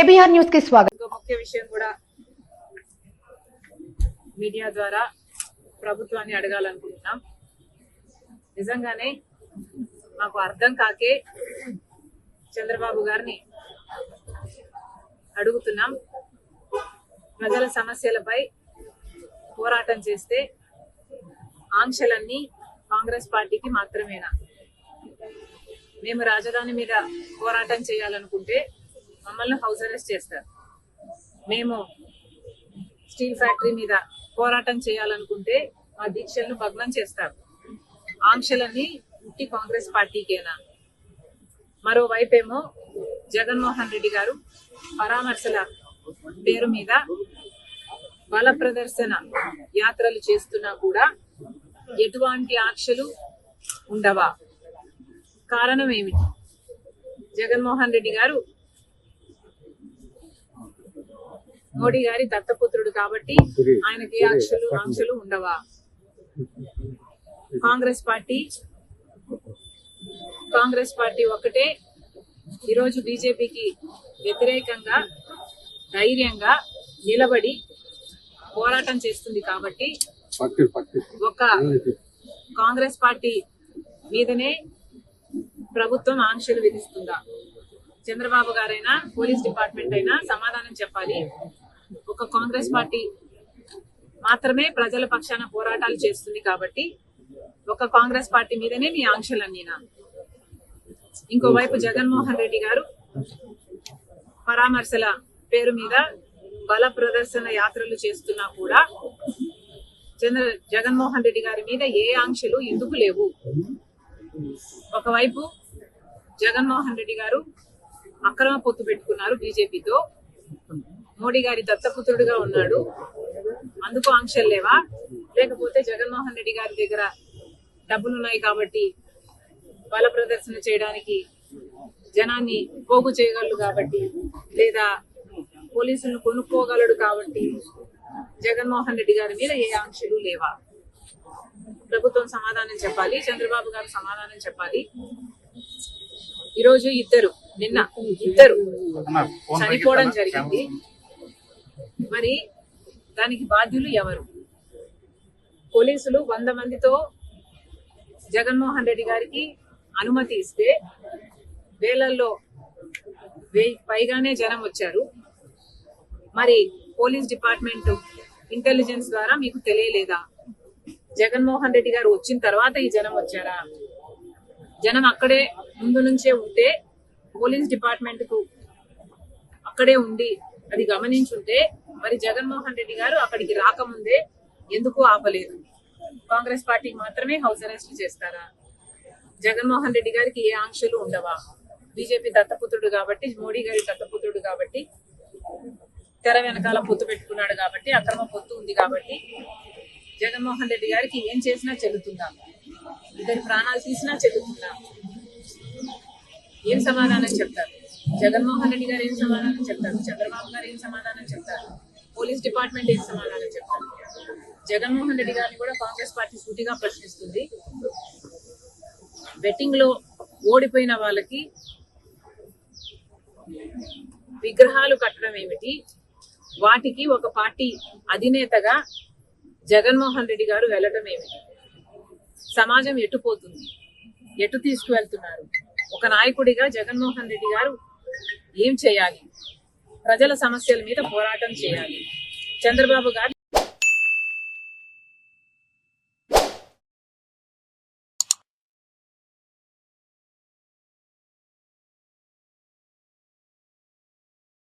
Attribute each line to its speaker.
Speaker 1: KBR న్యూస్కి స్వాగతం.
Speaker 2: ముఖ్య విషయం కూడా మీడియా ద్వారా ప్రభుత్వాన్ని అడగాలనుకుంటున్నాం. నిజంగానే మాకు అర్థం కాకే చంద్రబాబు గారిని అడుగుతున్నాం. ప్రజల సమస్యలపై పోరాటం చేస్తే ఆంక్షలన్నీ కాంగ్రెస్ పార్టీకి మాత్రమేనా? మేము రాజధాని మీద పోరాటం చేయాలనుకుంటే మమ్మల్ని హౌస్ అరెస్ట్ చేస్తారు. మేము స్టీల్ ఫ్యాక్టరీ మీద పోరాటం చేయాలనుకుంటే మా దీక్షలను భగ్నం చేస్తారు. ఆంక్షలన్నీ ఉట్టి కాంగ్రెస్ పార్టీకేనా? మరోవైపేమో జగన్మోహన్ రెడ్డి గారు పరామర్శల పేరు మీద బల ప్రదర్శన యాత్రలు చేస్తున్నా కూడా ఎటువంటి ఆంక్షలు ఉండవా? కారణం ఏమిటి? జగన్మోహన్ రెడ్డి గారు మోడీ గారి దత్తపుత్రుడు కాబట్టి ఆయనకి ఆంక్షలు ఆంక్షలు ఉండవా? కాంగ్రెస్ పార్టీ కాంగ్రెస్ పార్టీ ఒక్కటే. ఈరోజు బీజేపీకి వ్యతిరేకంగా ధైర్యంగా నిలబడి పోరాటం చేస్తుంది కాబట్టి ఒక కాంగ్రెస్ పార్టీ మీదనే ప్రభుత్వం ఆంక్షలు విధిస్తుందా? చంద్రబాబు గారైనా పోలీస్ డిపార్ట్మెంట్ అయినా సమాధానం చెప్పాలి. ఒక కాంగ్రెస్ పార్టీ మాత్రమే ప్రజల పక్షాన పోరాటాలు చేస్తుంది కాబట్టి ఒక కాంగ్రెస్ పార్టీ మీదనే మీ ఆంక్షలన్నీనా ఇంకోవైపు జగన్మోహన్ రెడ్డి గారు పరామర్శల పేరు మీద బల ప్రదర్శన యాత్రలు చేస్తున్నా కూడా చంద్ర జగన్మోహన్ రెడ్డి గారి మీద ఏ ఆంక్షలు ఎందుకు లేవు? ఒకవైపు జగన్మోహన్ రెడ్డి గారు అక్రమ పొత్తు పెట్టుకున్నారు బీజేపీతో. మోడీ గారి దత్తపుత్రుడుగా ఉన్నాడు. అందుకు ఆంక్షలు లేవా? లేకపోతే జగన్మోహన్ రెడ్డి గారి దగ్గర డబ్బులు ఉన్నాయి కాబట్టి బల ప్రదర్శన చేయడానికి జనాన్ని పోగు చేయగలడు కాబట్టి లేదా పోలీసులను కొనుక్కోగలడు కాబట్టి జగన్మోహన్ రెడ్డి గారి మీద ఏ ఆంక్షలు లేవా? ప్రభుత్వం సమాధానం చెప్పాలి చంద్రబాబు గారు సమాధానం చెప్పాలి. ఈరోజు ఇద్దరు నిన్న ఇద్దరు చనిపోవడం జరిగింది. మరి దానికి బాధ్యులు ఎవరు? పోలీసులు వంద మందితో జగన్మోహన్ రెడ్డి గారికి అనుమతి ఇస్తే వేలల్లో వెయ్యి పైగానే జనం వచ్చారు. మరి పోలీస్ డిపార్ట్మెంట్ ఇంటెలిజెన్స్ ద్వారా మీకు తెలియలేదా? జగన్మోహన్ రెడ్డి గారు వచ్చిన తర్వాత ఈ జనం వచ్చారా? జనం అక్కడే ముందు నుంచే ఉంటే పోలీస్ డిపార్ట్మెంట్కు అక్కడే ఉండి అది గమనించుంటే మరి జగన్మోహన్ రెడ్డి గారు అక్కడికి రాకముందే ఎందుకు ఆపలేదు? కాంగ్రెస్ పార్టీకి మాత్రమే హౌస్ అరెస్ట్ చేస్తారా? జగన్మోహన్ రెడ్డి గారికి ఏ ఆంక్షలు ఉండవా? బీజేపీ దత్తపుత్రుడు కాబట్టి మోడీ గారి దత్తపుత్రుడు కాబట్టి తెర వెనకాల పొత్తు పెట్టుకున్నాడు కాబట్టి అక్రమ పొత్తు ఉంది కాబట్టి జగన్మోహన్ రెడ్డి గారికి ఏం చేసినా చెల్లుతుందా? ఇద్దరి ప్రాణాలు తీసినా చెల్లుతుందా? ఏం సమాధానం చెప్తారు? జగన్మోహన్ రెడ్డి గారు ఏం సమాధానం చెప్తారు? చంద్రబాబు గారు ఏం సమాధానం చెప్తారు? పోలీస్ డిపార్ట్మెంట్ ఏం సమాధానం చెప్తారు? జగన్మోహన్ రెడ్డి గారిని కూడా కాంగ్రెస్ పార్టీ సూటిగా ప్రశ్నిస్తుంది. బెట్టింగ్లో ఓడిపోయిన వాళ్ళకి విగ్రహాలు కట్టడం ఏమిటి? వాటికి ఒక పార్టీ అధినేతగా జగన్మోహన్ రెడ్డి గారు వెళ్ళటం ఏమిటి? సమాజం ఎటుపోతుంది ఎటు తీసుకువెళ్తున్నారు? ఒక నాయకుడిగా జగన్మోహన్ రెడ్డి గారు ఏం చేయాలి? ప్రజల సమస్యల మీద పోరాటం చేయాలి. చంద్రబాబు గారు